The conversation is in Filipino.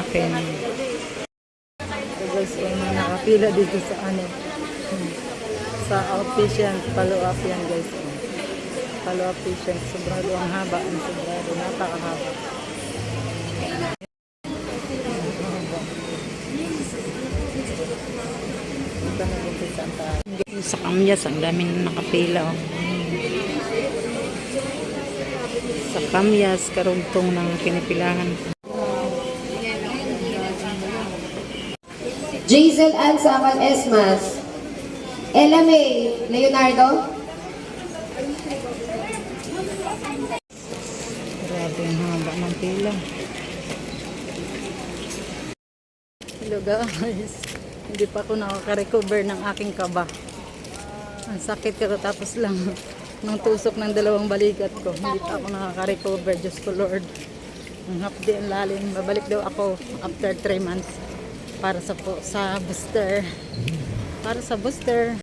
akin. So guys, yung mga nakapila dito sa ano, sa outpatient, follow-up yan guys. Follow-up patient, sobrado ang haba, ang sobrado, napakahaba. Sa Sa Kamyas, ang dami na nakapila. Oh. Sa Kamyas, karugtong ng pinipilahan. Jaisel Ann Samal Esmas. Ella May Leonardo. Hello guys. Hindi pa ako nakaka-recover ng aking kaba. Ang sakit ko tapos lang ng tusok ng dalawang balikat ko. Hindi pa ako nakaka-recover. Diyos ko Lord. Ang hapdi ang lalim. Babalik daw ako after 3 months para sa po sa booster. Para sa booster.